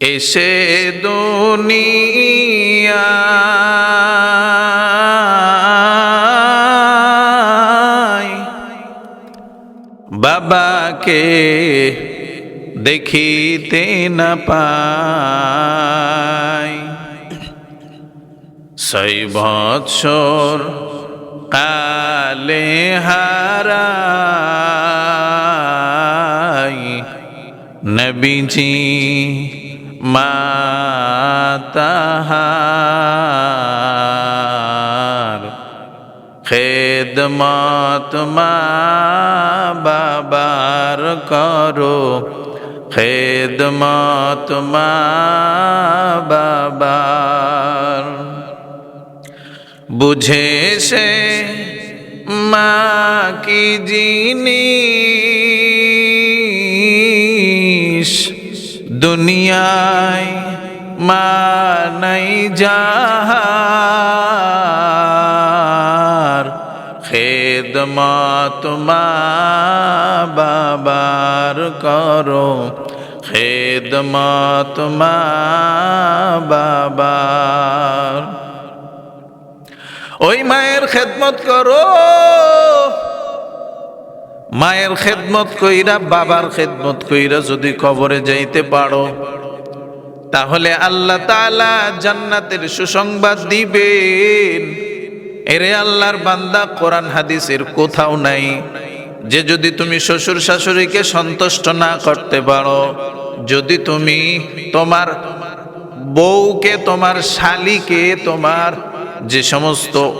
এসে দুনিয়ায় বাবাকে দেখিতে না পাই। ছয় বৎসর কালে হারাই নবীজি মাতাহার খেদমত মা বাবার করো খেদমত মা বাবার। বুঝে সে মা কি জিনিস দুনিয়ায় মা নাই যাহার। খেদমত মা বাবার করো। খেদমত মা বাবার। ওই মায়ের খেদমত করো। মায়ের খেদমত কইরা বাবার খেদমত কইরা যদি কবরে যাইতে পারো, তাহলে আল্লাহ তাআলা জান্নাতের সুসংবাদ দিবেন। এরে আল্লাহর বান্দা, কোরআন, হাদিসের কোথাও নাই। যে যদি তুমি শ্বশুর শাশুড়িকে সন্তুষ্ট না করতে পারো, যদি তুমি তোমার বউকে, তোমার শালিকে, তোমার যে সমস্ত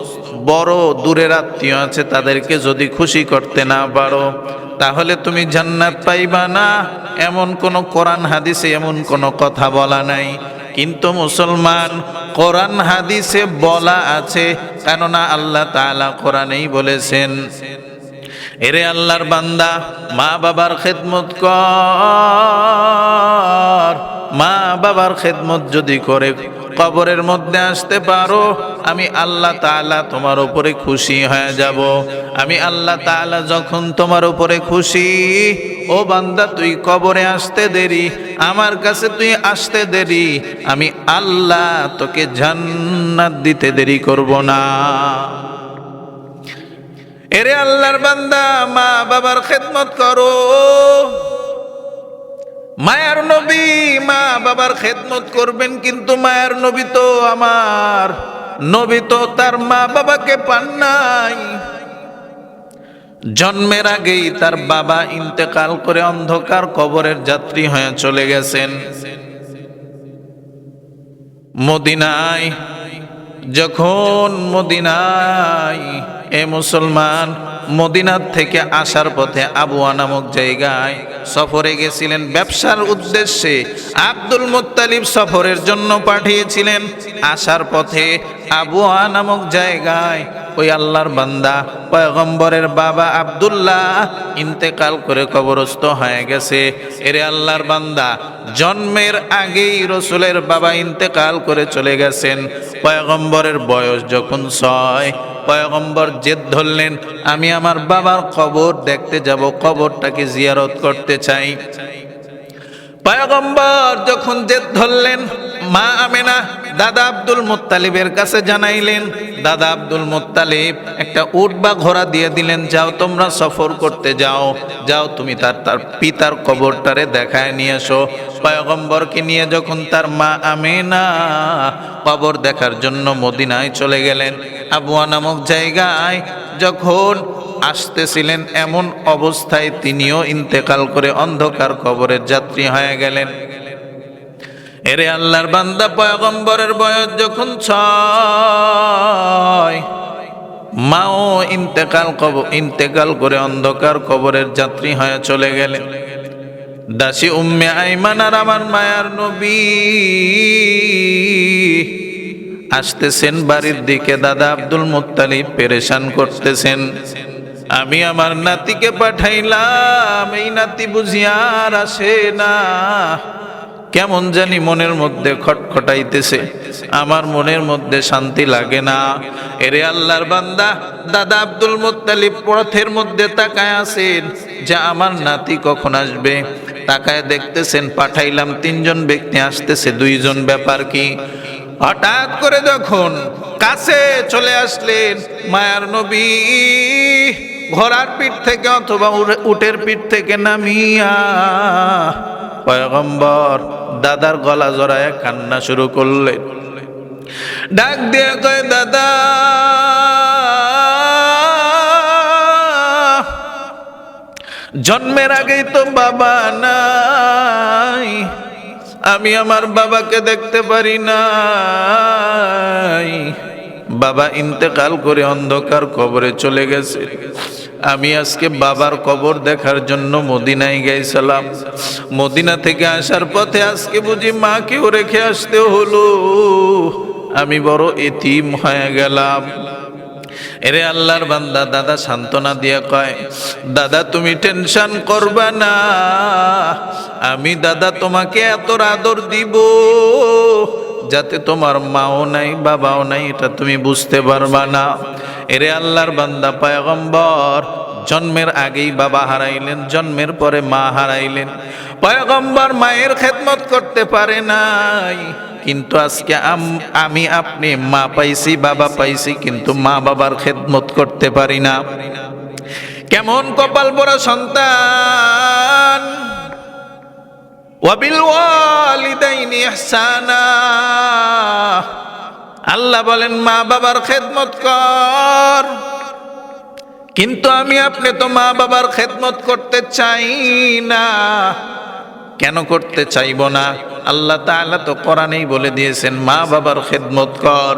বড় দূরের আত্মীয় আছে, তাদেরকে যদি খুশি করতে না পারো, তাহলে তুমি জান্নাত পাইবা না। এমন কোনো কোরআন হাদিসে এমন কোনো কথা বলা নাই। কিন্তু মুসলমান, কোরআন হাদিসে বলা আছে, কেননা আল্লাহ তাআলা কোরআনেই বলেছেন, এরে আল্লাহর বান্দা মা বাবার খেদমত কর মা বাবার খেদমত যদি করে কবরের মধ্যে আসতে পারো, আমি আল্লাহ তাআলা তোমার উপরে খুশি হয়ে যাব। আমি আল্লাহ তাআলা যখন তোমার উপরে খুশি, ও বান্দা, তুই কবরে আসতে দেরি, আমার কাছে তুই আসতে দেরি, আমি আল্লাহ তোকে জান্নাত দিতে দেরি করব না। এরে আল্লাহর বান্দা মা বাবার খেদমত করো। মায়ার নবী মা বাবার খেদমত করবেন কিন্তু মায়ার নবী তো আমার। নবী তো তার মা বাবাকে পান নাই। জন্মের আগেই তার বাবা ইন্তেকাল করে অন্ধকার কবরের যাত্রী হয়ে চলে গেছেন। মদিনায় যখন মদিনায়, এ মুসলমান মদিনার থেকে আসার পথে আবুয়া নামক জায়গায় সফরে গেছিলেন। ব্যবসার উদ্দেশ্যে আব্দুল মুত্তালিব সফরের জন্য পাঠিয়েছিলেন। আসার পথে আবুয়া নামক জায়গায় ওই আল্লাহর বান্দা, পয়গম্বরের বাবা আব্দুল্লাহ ইন্তেকাল করে কবরস্থ হয়ে গেছে। এরে আল্লাহর বান্দা, জন্মের আগেই রসুলের বাবা ইন্তেকাল করে চলে গেছেন। পয়গম্বরের বয়স যখন ছয়, পয়গম্বর জেদ ধরলেন, আমি আমার বাবার কবর দেখতে যাব, কবরটাকে জিয়ারত করতে চাই। পয়গম্বর যখন জেদ ধরলেন, মা আমেনা দাদা আব্দুল মুত্তালিবের কাছে জানাইলেন, দাদা আব্দুল মুত্তালিব, একটা উট বা ঘোড়া দিয়ে দিলেন, যাও তোমরা সফর করতে যাও যাও তুমি তার তার পিতার কবরটারে দেখায় নিয়ে এসো। পয়গম্বরকে নিয়ে যখন তার মা আমেনা কবর দেখার জন্য মদিনায় চলে গেলেন, আবুয়া নামক জায়গায় যখন আসতেছিলেন, এমন অবস্থায় তিনিও ইন্তেকাল করে অন্ধকার কবরের যাত্রী হয়ে গেলেন। এরে আল্লাহর বান্দা পয়গম্বরের বয়স যখন ছয়, মাও ইন্তেকাল কব ইন্তেকাল করে অন্ধকার কবরের যাত্রী হয়ে চলে গেলেন। দাসী উম্মে আইমান আর আমার মায়ার নবী আসতেছেন বাড়ির দিকে। দাদা আব্দুল মুত্তালিব পেরেশান করতেছেন। আমি আমার নাতিকে পাঠাইলাম, এই নাতি বুঝিয়ার আসে না। কেমন জানি মনের মধ্যে খটখটাইতেছে। আমার মনের মধ্যে শান্তি লাগে না। এরে আল্লাহর বান্দা, দাদা আব্দুল মুত্তালিব পথের মধ্যে তাকায় আছেন। যে আমার নাতি কখন আসবে? তাকায় দেখতেছেন, পাঠাইলাম তিনজন ব্যক্তি, আসতেছে দুইজন। ব্যাপার কি? হঠাৎ করে যখন কাছে চলে আসলেন মায়ার নবী, ঘোড়ার পিঠ থেকে অথবা উটের পিঠ থেকে নামিয়া পয়গম্বর দাদার গলা জড়ায় কান্না শুরু করলেন ডাক দিয়ে কয়, দাদা, জন্মের আগেই তো বাবা নাই। আমি আমার বাবাকে দেখতে পারি নাই। বাবা ইন্তেকাল করে অন্ধকার কবরে চলে গেছে। আমি আজকে বাবার কবর দেখার জন্য মদিনায় গেছিলাম। মদিনা থেকে আসার পথে আজকে বুঝি মাকেও রেখে আসতে হলো। আমি বড় এতিম হয়ে গেলাম। এরে আল্লাহর বান্দা, দাদা সান্ত্বনা দিয়া কয়, দাদা, তুমি টেনশন করবা না। আমি দাদা তোমাকে এত আদর দিব। যাতে তোমার মাও নাই, বাবাও নাই, এটা তুমি বুঝতে পারবা না। এরে আল্লাহর বান্দা, পয়গম্বর, জন্মের আগেই বাবা হারাইলেন, জন্মের পরে মা হারাইলেন। পয়গম্বর মায়ের খেদমত করতে পারে নাই, কিন্তু আজকে আম- আপনি মা পাইছি, বাবা পাইছি, কিন্তু মা বাবার খেদমত করতে পারি না। কেমন কপাল পরা সন্তান? আল্লাহ বলেন, মা বাবার খেদমত কর। কিন্তু আমি আপনি তো মা বাবার খেদমত করতে চাই না। কেন করতে চাইব না? আল্লাহ তাআলা তো কোরআনেই বলে দিয়েছেন, মা বাবার খেদমত কর।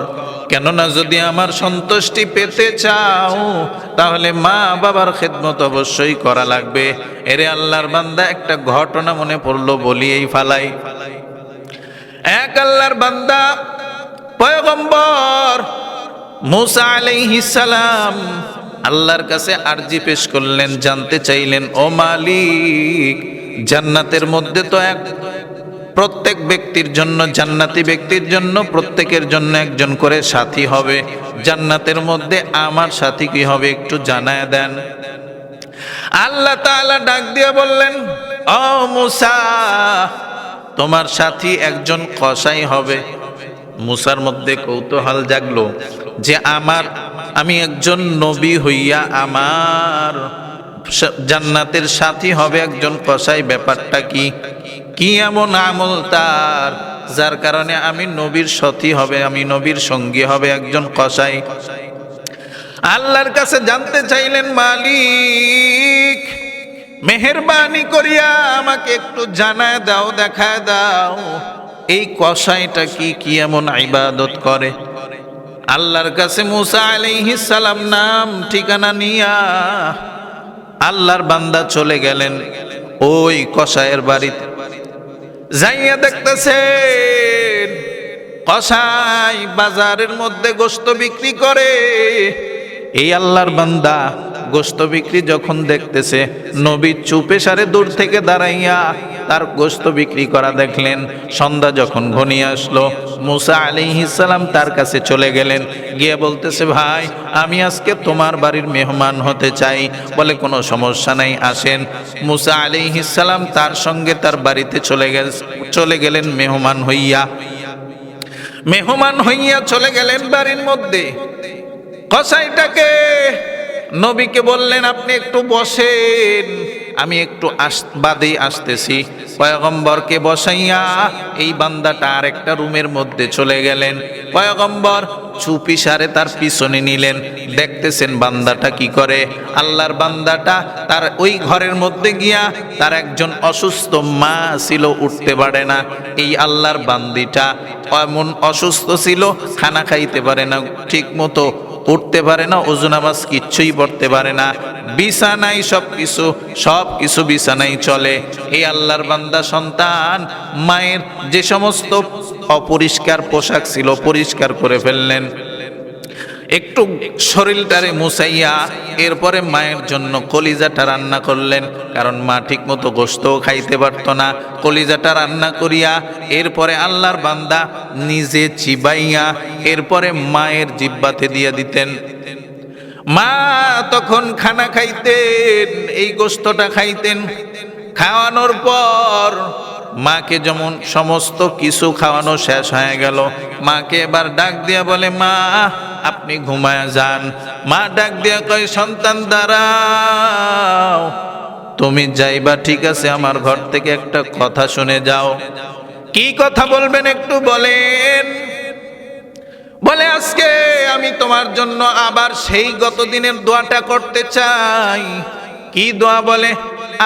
কেননা যদি আমার সন্তুষ্টি পেতে চাও, তাহলে মা বাবার খেদমত অবশ্যই করা লাগবে। এরে আল্লাহর বান্দা, একটা ঘটনা মনে পড়ল বলি এই ফালাই। এক আল্লাহর বান্দা, পয়গম্বর মুসা সালাম আল্লাহর কাছে আরজি পেশ করলেন, জানতে চাইলেন, ও মালিক জান্নাতের মধ্যে তো এক প্রত্যেক ব্যক্তির জন্য, জান্নাতি ব্যক্তির জন্য, প্রত্যেকের জন্য একজন করে সাথী হবে। জান্নাতের মধ্যে আমার সাথী কি হবে একটু জানায় দেন। আল্লাহ তাআলা ডাক দিয়ে বললেন, ও মুসা, তোমার সাথী একজন কসাই হবে। মুসার মধ্যে কৌতূহল জাগলো যে আমার, আমি একজন নবী হইয়া আমার জান্নাতের সাথী হবে একজন কসাই, ব্যাপারটা কি? কি এমন আমল তার, যার কারণে আমি নবীর সাথী হবে, আমি নবীর সঙ্গী হবে একজন কসাই? আল্লাহর কাছে জানতে চাইলেন, মালিক, মেহেরবানি করিয়া আমাকে একটু জানায় দাও, দেখায় দাও, এই কসাইটা কি কি এমন ইবাদত করে? আল্লাহর কাছে মুসা আলাইহিস সালাম নাম, ঠিকানা নিয়া আল্লাহর বান্দা চলে গেলেন ওই কষায়ের বাড়িতে। যাইয়া দেখতেছেন কসাই বাজারের মধ্যে গোস্ত বিক্রি করে। এই আল্লাহর বান্দা গোস্ত বিক্রি যখন দেখতেছে, নবী চুপে সারে দূর থেকে দাঁড়াইয়া তার গোস্ত বিক্রি করা দেখলেন। সন্ধ্যা যখন ঘনিয়ে আসলো, মুসা আলিহিসাল্লাম তার কাছে চলে গেলেন। গিয়ে বলতেছে, ভাই, আমি আজকে তোমার বাড়ির মেহমান হতে চাই। বলে, কোনো সমস্যা নাই, আসেন। মুসা আলিহিসাল্লাম তার সঙ্গে তার বাড়িতে চলে গেল, চলে গেলেন মেহমান হইয়া। মেহমান হইয়া চলে গেলেন বাড়ির মধ্যে। কসাইটাকে নবীকে বললেন, আপনি একটু বসেন। আমি একটু বাদে আসতেছি। পয়গম্বরকে বসাইয়া এই বান্দাটা আর একটা রুমের মধ্যে চলে গেলেন। পয়গম্বর চুপি সারে তার পিছনে নিলেন। দেখতেছেন বান্দাটা কি করে। আল্লাহর বান্দাটা তার ওই ঘরের মধ্যে গিয়া তার একজন অসুস্থ মা ছিল, উঠতে পারে না। এই আল্লাহর বান্দিটা এমন অসুস্থ ছিল, খানা খাইতে পারে না। ঠিক মতো উঠতে পারে না ওজন নামাজ কিচ্ছুই পড়তে পারে না। বিছানাই সব কিছু সব কিছু বিছানাই চলে। এই আল্লাহর বান্দা সন্তান, মায়ের যে সমস্ত অপরিষ্কার পোশাক ছিল পরিষ্কার করে ফেললেন। একটু শরীরটারে মুছাইয়া এরপরে মায়ের জন্য কলিজাটা রান্না করলেন, কারণ মা ঠিক মতো গোস্তও খাইতে পারত না। কলিজাটা রান্না করিয়া এরপরে আল্লাহর বান্দা নিজে চিবাইয়া এরপরে মায়ের জিব্বাতে দিয়ে দিতেন। মা তখন খানা খাইতেন, এই গোস্তটা খাইতেন। খাওয়ানোর পর মাকে যেমন সমস্ত কিছু খাওয়ানো শেষ হয়ে গেল। মাকে এবার ডাক দিয়া বলে, মা, আপনি ঘুমায় যান। মা ডাক দিয়া কয়, সন্তান, দাঁড়াও। তুমি যাইবা, ঠিক আছে, আমার ঘর থেকে একটা কথা শুনে যাও। কি কথা বলবেন একটু বলেন। বলে, আজকে আমি তোমার জন্য আবার সেই গত দিনের দোয়াটা করতে চাই। কি দোয়া বলে?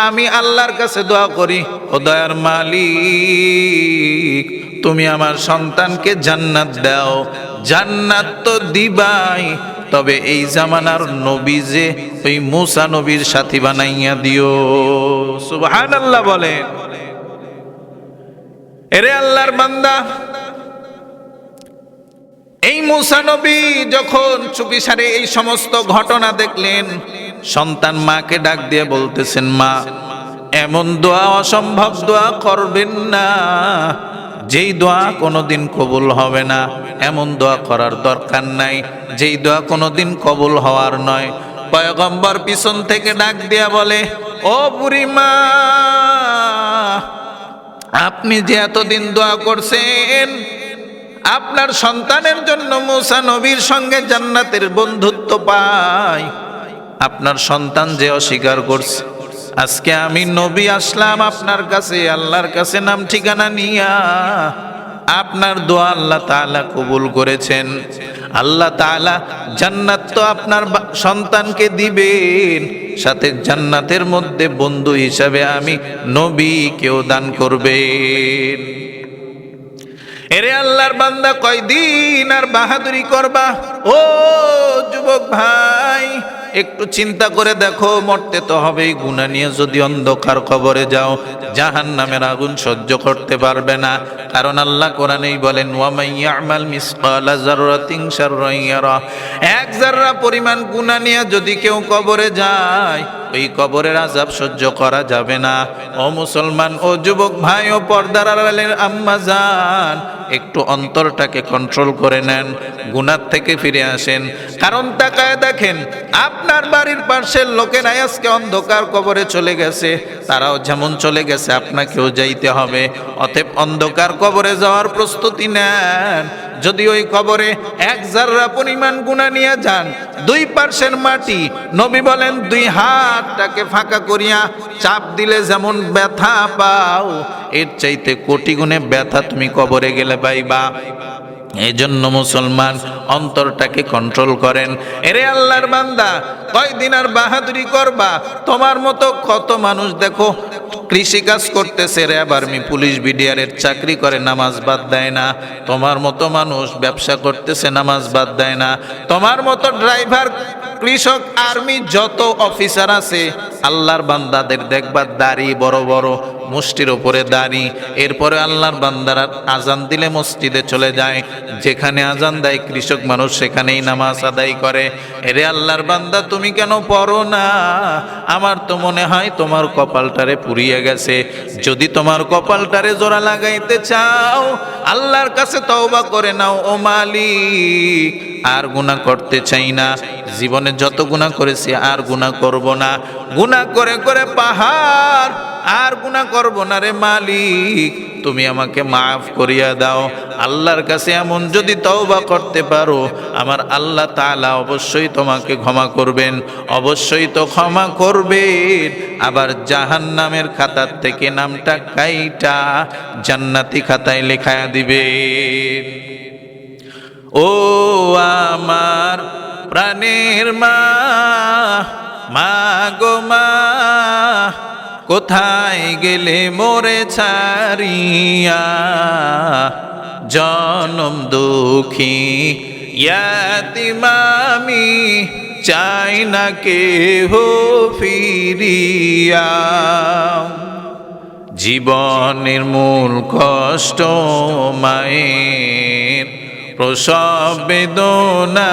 আমি আল্লাহর কাছে দোয়া করি, ও দয়ার মালিক, তুমি আমার সন্তানকে জান্নাত দাও। জান্নাত তো দিবাই, তবে এই জামানার নবী যে ওই মুসা নবীর সাথী বানাইয়া দিও। সুবাহান আল্লাহ বলেন। এরে আল্লাহর বান্দা, এই মুসা নবী যখন চুপি সারে এই সমস্ত ঘটনা দেখলেন সন্তান মাকে ডাক দিয়ে বলতেছেন, মা, এমন দোয়া অসম্ভব দোয়া করবেন না। যেই দোয়া কোনোদিন কবুল হবে না, এমন দোয়া করার দরকার নাই। যেই দোয়া কোনোদিন কবুল হওয়ার নয়। পয়গম্বর পিছন থেকে ডাক দিয়া বলে, ও বুড়িমা আপনি যে এতদিন দোয়া করছেন, আপনার সন্তানের জন্য মুসা নবীর সঙ্গে জান্নাতের বন্ধুত্ব পায় আপনার সন্তান যে অস্বীকার করছে। আজকে আমি নবী আসলাম আপনার কাছে, আল্লাহর কাছে নাম ঠিকানা নিয়া আপনার দোয়া আল্লাহ তাআলা কবুল করেছেন। আল্লাহ তাআলা জান্নাত তো আপনার সন্তানকে দিবেন, সাথে জান্নাতের মধ্যে বন্ধু হিসাবে আমি নবীকেও দান করবেন। এরে আল্লাহর বান্দা কয়দিন আর বাহাদুরি করবা? ও যুবক ভাই একটু চিন্তা করে দেখো, মরতে তো হবেই। গুণা নিয়ে যদি অন্ধকার কবরে যাও জাহান নামের আগুন সহ্য করতে পারবে না। কারণ আল্লাহ কোরআনেই বলেন এক জাররা পরিমাণ গুণা নিয়ে যদি কেউ কবরে যায়, ওই কবরের আজাব সহ্য করা যাবে না। ও মুসলমান, ও যুবক ভাই, ও পর্দার আম্মা যান একটু অন্তরটাকে কন্ট্রোল করে নেন, গুনার থেকে ফিরে আসেন। কারণ তাকায় দেখেন, আপনার বাড়ির পাশের লোকেরা আজকে অন্ধকার কবরে চলে গেছে, তারাও যেমন চলে গেছে, আপনাকেও যাইতে হবে। অতএব অন্ধকার কবরে যাওয়ার প্রস্তুতি নেন। যদি ওই কবরে এক জাররা পরিমাণ গুণা নিয়ে যান, দুই পার্শ্বের মাটি, নবী বলেন, দুই হাতটাকে ফাঁকা করিয়া চাপ দিলে যেমন ব্যথা পাও, এর চাইতে কোটি গুণে ব্যথা তুমি কবরে গেলে পাইবা। এই জন্য মুসলমান অন্তরটাকে কন্ট্রোল করেন। এরে আল্লাহর বান্দা, কয়দিন আর বাহাদুরি করবা? তোমার মতো কত মানুষ দেখো কৃষি কাজ করতেছে র্যাব আর্মি পুলিশ বিডিআরের চাকরি করে, নামাজ বাদ দেয় না। তোমার মতো মানুষ ব্যবসা করতেছে, নামাজ বাদ দেয় না। তোমার মতো ড্রাইভার, কৃষক, আর্মি, যত অফিসার আছে, আল্লাহর বান্দাদের দেখবার দাড়ি বড় বড়। মুষ্টির ওপরে দাড়ি। এরপরে আল্লাহর বান্দারা আজান দিলে মসজিদে চলে যায়। যেখানে আজান দেয় কৃষক মানুষ সেখানেই নামাজ আদায় করে। এরে আল্লাহর বান্দা, তুমি কেন পড়ো না? আমার তো মনে হয় তোমার কপালটারে পুড়িয়ে গেছে। যদি তোমার কপালটারে জোড়া লাগাইতে চাও, আল্লাহর কাছে তওবা করে নাও, ও মালিক। আর গুনাহ করতে চাই না। জীবনে যত গুনাহ করেছি, আর গুনাহ করব না। গুনাহ করে করে পাহাড়, আর গুনাহ করব না রে মালিক। তুমি আমাকে মাফ করিয়া দাও। আল্লাহর কাছে এমন যদি তওবা করতে পারো, আমার আল্লাহ তালা অবশ্যই তোমাকে ক্ষমা করবেন। অবশ্যই তো ক্ষমা করবেন। আবার জাহান্নামের খাতার থেকে নামটা কাইটা জান্নাতি খাতায় লেখায়া দিবে। ও আমার প্রাণের মা মা গো মা কোথায় গেলে মোরে ছাড়িয়া? জনম দুঃখী, ইয়াতিমামি চাই না কেহ ফিরিয়া। জীবনের মূল কষ্ট মায়ের প্রসব বেদনা।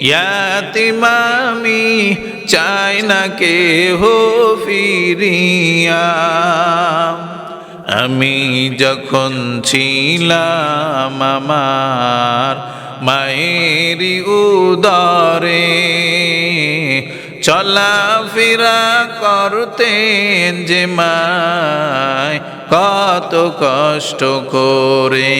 ইয়াতিমামি চাই না কে হো ফিরিয়া। আমি যখন ছিলাম আমার মায়েরি উদরে, চলাফেরা করতেন যে মায় কত কষ্ট করে।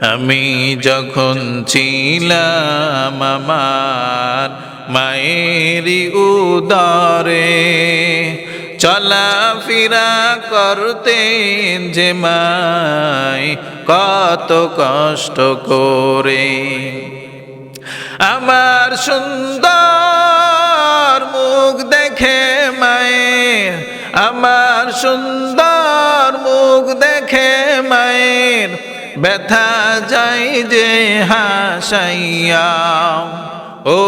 আমি যখন ছিলাম আমার মায়েরই উদরে চলাফেরা করতেন যে মায় কত কষ্ট করে। আমার সুন্দর মুখ দেখে মায়ের, আমার সুন্দর মুখ দেখে মায়ের ব্যথা যাই যে হাসাইয়া, ও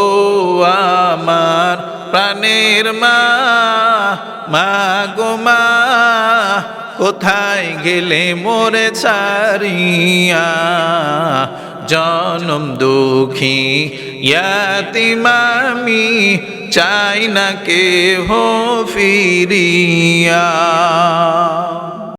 আমার প্রাণের মা মা গো মা, কোথায় গেলে মোরে ছাড়িয়া? জনম দুঃখী ইয়াতিমামি, চাই না কে হো ফিরিয়া।